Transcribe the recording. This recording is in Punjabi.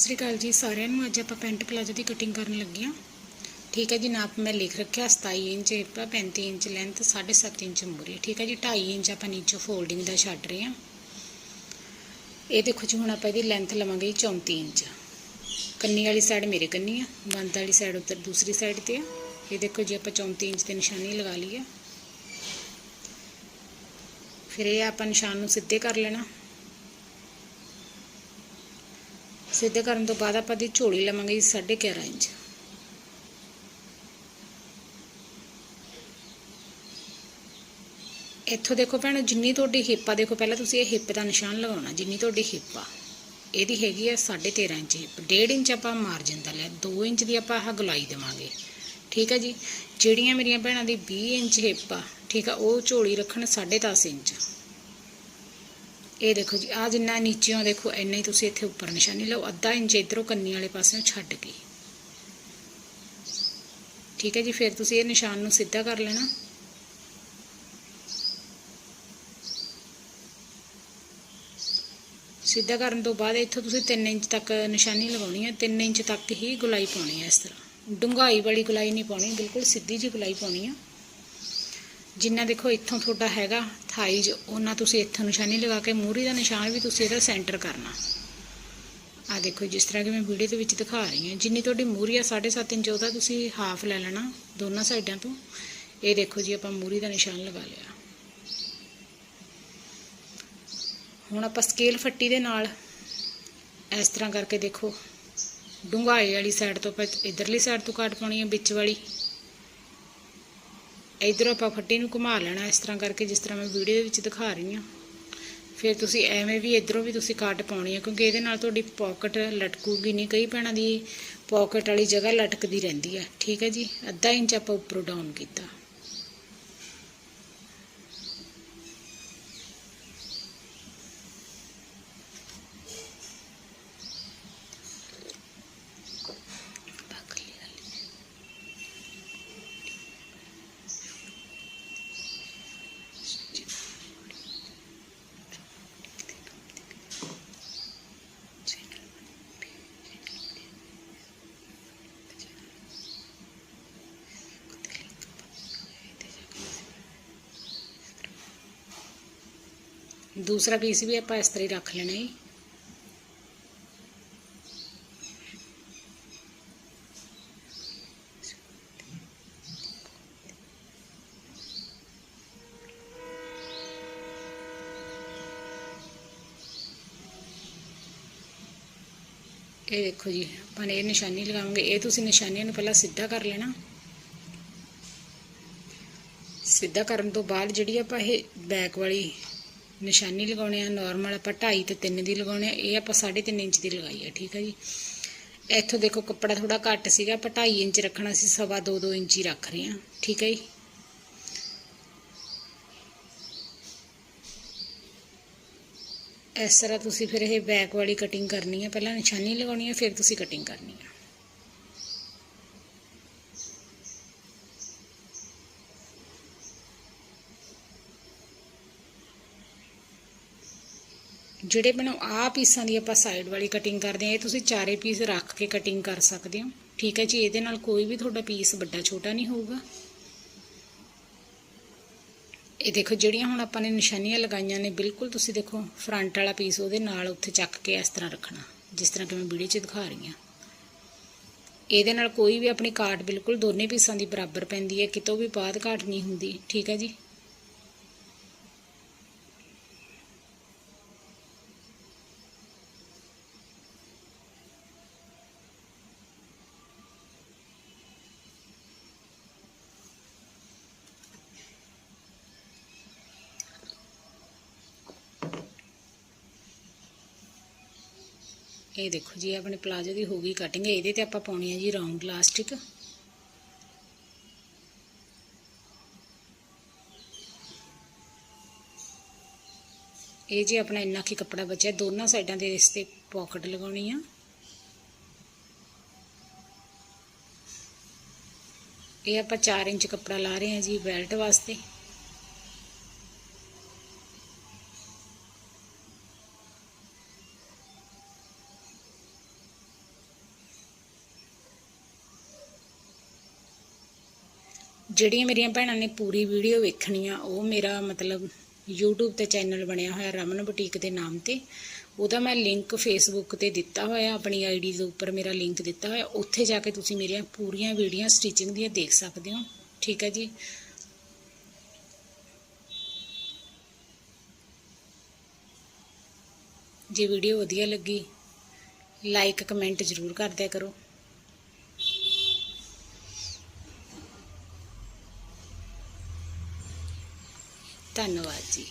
ਸਤਿ ਸ੍ਰੀ ਅਕਾਲ ਜੀ, ਸਾਰਿਆਂ ਨੂੰ ਅੱਜ ਆਪਾਂ ਪੈਂਟ ਪਲਾਜੋ ਦੀ ਕਟਿੰਗ ਕਰਨ ਲੱਗੇ ਹਾਂ। ਠੀਕ ਹੈ ਜੀ, ਨਾਪ ਮੈਂ ਲਿਖ ਰੱਖਿਆ 27 inch hip 35 inch length 7.5 inch ਮੂਰੀ। ਠੀਕ ਹੈ ਜੀ 2.5 ਇੰਚ ਆਪਾਂ ਨੀਚੇ ਫੋਲਡਿੰਗ ਦਾ ਛੱਡ ਰਹੇ ਹਾਂ। ਇਹ ਦੇਖੋ ਜੀ, ਹੁਣ ਆਪਾਂ ਇਹਦੀ ਲੈਂਥ ਲਵਾਂਗੇ ਜੀ 34 ਇੰਚ। ਕੰਨੀ ਵਾਲੀ ਸਾਈਡ ਮੇਰੇ ਕੰਨੀ ਆ, ਬੰਦ ਵਾਲੀ ਸਾਈਡ ਉੱਧਰ ਦੂਸਰੀ ਸਾਈਡ ਤੇ ਆ। ਇਹ ਦੇਖੋ ਜੀ, ਆਪਾਂ 34 ਇੰਚ ਤੇ ਨਿਸ਼ਾਨੀ ਲਗਾ ਲਈ ਆ ਫਿਰ ਇਹ ਆਪਾਂ ਨਿਸ਼ਾਨ ਨੂੰ ਸਿੱਧੇ ਕਰ ਲੈਣਾ। ਸਿੱਧੇ ਕਰਨ ਤੋਂ ਬਾਅਦ ਆਪਾਂ ਦੀ ਝੋਲੀ ਲਵਾਂਗੇ ਜੀ 11.5 ਇੰਚ। ਇੱਥੋਂ ਦੇਖੋ ਭੈਣੋ, ਜਿੰਨੀ ਤੁਹਾਡੀ ਹਿੱਪ ਆ, ਦੇਖੋ ਪਹਿਲਾਂ ਤੁਸੀਂ ਇਹ ਹਿੱਪ ਦਾ ਨਿਸ਼ਾਨ ਲਗਾਉਣਾ, ਜਿੰਨੀ ਤੁਹਾਡੀ ਹਿੱਪ ਆ, ਇਹਦੀ ਹੈਗੀ ਆ 13.5 ਇੰਚ ਹਿੱਪ 1.5 ਇੰਚ ਆਪਾਂ ਮਾਰਜਨ ਦਾ ਲਿਆ 2 ਇੰਚ ਦੀ ਆਪਾਂ ਆਹ ਗੁਲਾਈ ਦੇਵਾਂਗੇ। ਠੀਕ ਆ ਜੀ? ਜਿਹੜੀਆਂ ਮੇਰੀਆਂ ਭੈਣਾਂ ਦੀ 20 ਇੰਚ ਹਿੱਪ ਆ, ਠੀਕ ਆ, ਉਹ ਝੋਲੀ ਰੱਖਣ 10.5 ਇੰਚ। ਇਹ ਦੇਖੋ ਜੀ ਆ ਜਿੰਨਾ ਨੀਚਿਓਂ ਦੇਖੋ, ਇੰਨਾ ਹੀ ਤੁਸੀਂ ਇੱਥੇ ਉੱਪਰ ਨਿਸ਼ਾਨੀ ਲਓ, ਅੱਧਾ ਇੰਚ ਇਧਰੋਂ ਕੰਨੀ ਵਾਲੇ ਪਾਸਿਓਂ ਛੱਡ ਕੇ। ਠੀਕ ਹੈ ਜੀ, ਫਿਰ ਤੁਸੀਂ ਇਹ ਨਿਸ਼ਾਨ ਨੂੰ ਸਿੱਧਾ ਕਰ ਲੈਣਾ। ਸਿੱਧਾ ਕਰਨ ਤੋਂ ਬਾਅਦ ਇੱਥੋਂ ਤੁਸੀਂ 3 ਇੰਚ ਤੱਕ ਨਿਸ਼ਾਨੀ ਲਗਾਉਣੀ ਹੈ 3 ਇੰਚ ਤੱਕ ਹੀ ਗੁਲਾਈ ਪਾਉਣੀ ਹੈ ਇਸ ਤਰ੍ਹਾਂ। ਡੂੰਘਾਈ ਵਾਲੀ ਗੁਲਾਈ ਨਹੀਂ ਪਾਉਣੀ, ਬਿਲਕੁਲ ਸਿੱਧੀ ਜਿਹੀ ਗੁਲਾਈ ਪਾਉਣੀ ਹੈ ਜਿੰਨਾ ਦੇਖੋ ਇੱਥੋਂ ਤੁਹਾਡਾ ਹੈਗਾ ਥਾਈਜ਼ ਉਹਨਾਂ ਤੁਸੀਂ ਇੱਥੋਂ ਨਿਸ਼ਾਨੀ ਲਗਾ ਕੇ ਮੂਰੀ ਦਾ ਨਿਸ਼ਾਨ ਵੀ ਤੁਸੀਂ ਇਹਦਾ ਸੈਂਟਰ ਕਰਨਾ। ਆ ਦੇਖੋ ਜਿਸ ਤਰ੍ਹਾਂ ਕਿ ਮੈਂ ਵੀਡੀਓ ਦੇ ਵਿੱਚ ਦਿਖਾ ਰਹੀ ਹਾਂ, ਜਿੰਨੀ ਤੁਹਾਡੀ ਮੂਰੀ ਆ 7.5 ਇੰਚ, ਉਹਦਾ ਤੁਸੀਂ ਹਾਫ ਲੈ ਲੈਣਾ ਦੋਨਾਂ ਸਾਈਡਾਂ ਤੋਂ। ਇਹ ਦੇਖੋ ਜੀ, ਆਪਾਂ ਮੂਰੀ ਦਾ ਨਿਸ਼ਾਨ ਲਗਾ ਲਿਆ। ਹੁਣ ਆਪਾਂ ਸਕੇਲ ਫੱਟੀ ਦੇ ਨਾਲ ਇਸ ਤਰ੍ਹਾਂ ਕਰਕੇ ਦੇਖੋ, ਡੂੰਘਾਈ ਵਾਲੀ ਸਾਈਡ ਤੋਂ ਆਪਾਂ ਇਧਰਲੀ ਸਾਈਡ ਤੋਂ ਕੱਟ ਪਾਉਣੀ ਹੈ, ਵਿੱਚ ਵਾਲੀ। ਇਧਰੋਂ ਆਪਾਂ ਫੱਟੀ ਨੂੰ ਘੁਮਾ ਲੈਣਾ ਇਸ ਤਰ੍ਹਾਂ ਕਰਕੇ ਜਿਸ ਤਰ੍ਹਾਂ ਮੈਂ ਵੀਡੀਓ ਦੇ ਵਿੱਚ ਦਿਖਾ ਰਹੀ ਹਾਂ। ਫਿਰ ਤੁਸੀਂ ਐਵੇਂ ਵੀ ਇਧਰੋਂ ਵੀ ਤੁਸੀਂ ਕੱਟ ਪਾਉਣੀ ਹੈ ਕਿਉਂਕਿ ਇਹਦੇ ਨਾਲ ਤੁਹਾਡੀ ਪਾਕਟ ਲਟਕੂਗੀ ਨਹੀਂ, ਕਈ ਭੈਣਾਂ ਦੀ ਪਾਕਟ ਵਾਲੀ ਜਗ੍ਹਾ ਲਟਕਦੀ ਰਹਿੰਦੀ ਹੈ। ਠੀਕ ਹੈ ਜੀ, ਅੱਧਾ ਇੰਚ ਆਪਾਂ ਉੱਪਰੋਂ ਡਾਊਨ ਕੀਤਾ। ਦੂਸਰਾ ਪੀਸ ਵੀ ਆਪਾਂ ਇਸ ਤਰ੍ਹਾਂ ਹੀ ਰੱਖ ਲੈਣਾ ਹੈ ਇਹ ਦੇਖੋ ਜੀ, ਆਪਾਂ ਨੇ ਇਹ ਨਿਸ਼ਾਨੀ ਲਗਾਵਾਂਗੇ। ਇਹ ਤੁਸੀਂ ਨਿਸ਼ਾਨੀਆਂ ਨੂੰ ਪਹਿਲਾਂ ਸਿੱਧਾ ਕਰ ਲੈਣਾ। ਸਿੱਧਾ ਕਰਨ ਤੋਂ ਬਾਅਦ ਜਿਹੜੀ ਆਪਾਂ ਇਹ ਬੈਕ ਵਾਲੀ ਨਿਸ਼ਾਨੀ ਲਗਾਉਣੇ ਆ ਨਾਰਮਲ ਆਪਾਂ 2.5 ਤੇ 3 ਦੀ ਲਗਾਉਣੇ ਆ, ਇਹ ਆਪਾਂ 3.5 ਇੰਚ ਦੀ ਲਗਾਈ ਆ, ਠੀਕ ਹੈ ਜੀ। ਇੱਥੋਂ ਦੇਖੋ ਕੱਪੜਾ ਥੋੜਾ ਘੱਟ ਸੀਗਾ, ਆਪਾਂ 2.5 ਇੰਚ ਰੱਖਣਾ ਸੀ, ਸਵਾ 2 2 ਇੰਚ ਹੀ ਰੱਖ ਰਹੇ ਆ, ਠੀਕ ਹੈ ਜੀ। ਇਸ ਤਰ੍ਹਾਂ ਤੁਸੀਂ ਫਿਰ ਇਹ ਬੈਕ ਵਾਲੀ ਕਟਿੰਗ ਕਰਨੀ ਹੈ ਪਹਿਲਾਂ ਨਿਸ਼ਾਨੀ ਲਗਾਉਣੀ ਹੈ ਫਿਰ ਤੁਸੀਂ ਕਟਿੰਗ ਕਰਨੀ ਹੈ ਜਿਹੜੇ ਬਣੋ ਆ ਪੀਸਾਂ ਦੀ ਆਪਾਂ ਸਾਈਡ ਵਾਲੀ ਕਟਿੰਗ ਕਰਦੇ ਆ ਇਹ ਤੁਸੀਂ ਚਾਰੇ ਪੀਸ ਰੱਖ ਕੇ ਕਟਿੰਗ ਕਰ ਸਕਦੇ ਹੋ। ਠੀਕ ਹੈ ਜੀ, ਇਹਦੇ ਨਾਲ ਕੋਈ ਵੀ ਤੁਹਾਡਾ ਪੀਸ ਵੱਡਾ ਛੋਟਾ ਨਹੀਂ ਹੋਊਗਾ। ਇਹ ਦੇਖੋ, ਜਿਹੜੀਆਂ ਹੁਣ ਆਪਾਂ ਨੇ ਨਿਸ਼ਾਨੀਆਂ ਲਗਾਈਆਂ ਨੇ, ਬਿਲਕੁਲ ਤੁਸੀਂ ਦੇਖੋ ਫਰੰਟ ਵਾਲਾ ਪੀਸ ਉਹਦੇ ਨਾਲ ਉੱਥੇ ਚੱਕ ਕੇ ਇਸ ਤਰ੍ਹਾਂ ਰੱਖਣਾ, ਜਿਸ ਤਰ੍ਹਾਂ ਕਿ ਮੈਂ ਵੀਡੀਓ 'ਚ ਦਿਖਾ ਰਹੀ ਹਾਂ। ਇਹਦੇ ਨਾਲ ਕੋਈ ਵੀ ਆਪਣੀ ਕਾਟ ਬਿਲਕੁਲ ਦੋਨੇ ਪੀਸਾਂ ਦੀ ਬਰਾਬਰ ਪੈਂਦੀ ਹੈ, ਕਿਤੋਂ ਵੀ ਬਾਅਦ ਘਾਟ ਨਹੀਂ ਹੁੰਦੀ। ਠੀਕ ਹੈ ਜੀ। ਇਹ ਦੇਖੋ ਜੀ ਆਪਣੇ ਪਲਾਜੋ ਦੀ ਹੋ ਗਈ ਕਟਿੰਗ ਇਹਦੇ ਤੇ ਆਪਾਂ ਪਾਉਣੀ ਹੈ ਜੀ ਰਾਉਂਡ ਲਾਸਟਿਕ ਇਹ ਜੀ ਆਪਣਾ ਇੰਨਾ ਕੀ ਕੱਪੜਾ ਬਚਿਆ, ਦੋਨਾਂ ਸਾਈਡਾਂ ਦੇ ਇਸ ਤੇ ਪਾਕਟ ਲਗਾਉਣੀ ਆ। ਇਹ ਆਪਾਂ 4 ਇੰਚ ਕੱਪੜਾ ਲਾ ਰਹੇ ਹਾਂ ਜੀ ਬੈਲਟ ਵਾਸਤੇ। ਜਿਹੜੀਆਂ ਮੇਰੀਆਂ ਭੈਣਾਂ ਨੇ ਪੂਰੀ ਵੀਡੀਓ ਵੇਖਣੀ ਆ, ਉਹ ਮੇਰਾ ਮਤਲਬ YouTube ਤੇ ਚੈਨਲ ਬਣਿਆ ਹੋਇਆ ਰਮਨ ਬੁਟੀਕ ਦੇ ਨਾਮ ਤੇ। ਉਹਦਾ ਮੈਂ ਲਿੰਕ Facebook ਤੇ ਦਿੱਤਾ ਹੋਇਆ, ਆਪਣੀ ਆਈਡੀ ਦੇ ਉੱਪਰ ਮੇਰਾ ਲਿੰਕ ਦਿੱਤਾ ਹੋਇਆ। ਉੱਥੇ ਜਾ ਕੇ ਤੁਸੀਂ ਮੇਰੀਆਂ ਪੂਰੀਆਂ ਵੀਡੀਓ ਸਟਿਚਿੰਗ ਦੀਆਂ ਦੇਖ ਸਕਦੇ ਹੋ। ਠੀਕ ਹੈ ਜੀ? ਜੇ ਵੀਡੀਓ ਵਧੀਆ ਲੱਗੀ ਲਾਈਕ ਕਮੈਂਟ ਜ਼ਰੂਰ ਕਰ ਦਿਆ ਕਰੋ। ਧੰਨਵਾਦ ਜੀ